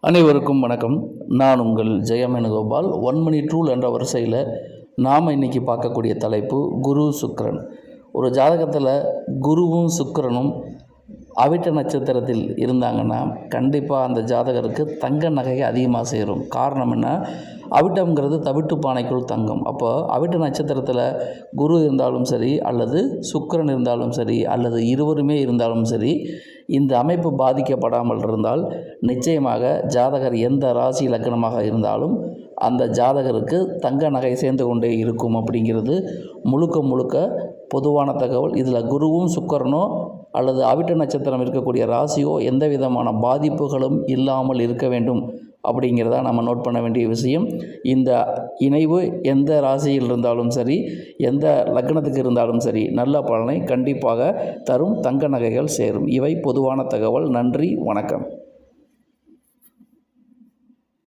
அனைவருக்கும் வணக்கம். நான் உங்கள் ஜெயமேனுகோபால். ஒன் மணி டூல் என்ற வரிசையில் நாம் இன்றைக்கி பார்க்கக்கூடிய தலைப்பு குரு சுக்கரன். ஒரு ஜாதகத்தில் குருவும் சுக்கரனும் அவிட்ட நட்சத்திரத்தில் இருந்தாங்கன்னா கண்டிப்பாக அந்த ஜாதகருக்கு தங்க நகை அதிகமாக சேரும். காரணம் என்ன? அவிட்டம்ங்கிறது தவிட்டு பானைக்குள் தங்கம். அப்போ அவிட்ட நட்சத்திரத்தில் குரு இருந்தாலும் சரி அல்லது சுக்கரன் இருந்தாலும் சரி அல்லது இருவருமே இருந்தாலும் சரி இந்த அமைப்பு பாதிக்கப்படாமல் இருந்தால் நிச்சயமாக ஜாதகர் எந்த ராசி லக்னமாக இருந்தாலும் அந்த ஜாதகருக்கு தங்க நகை சேர்ந்து கொண்டே இருக்கும் அப்படிங்கிறது முழுக்க முழுக்க பொதுவான தகவல். இதில் குருவும் சுக்கரனோ அல்லது அவிட்ட நட்சத்திரம் இருக்கக்கூடிய ராசியோ எந்த விதமான பாதிப்புகளும் இல்லாமல் இருக்க வேண்டும். அப்படிங்கிறத நம்ம நோட் பண்ண வேண்டிய விஷயம். இந்த இணைவு எந்த ராசியில் இருந்தாலும் சரி எந்த லக்னத்துக்கு இருந்தாலும் சரி நல்ல பலனை கண்டிப்பாக தரும் தங்க நகைகள் சேரும். இவை பொதுவான தகவல். நன்றி வணக்கம்.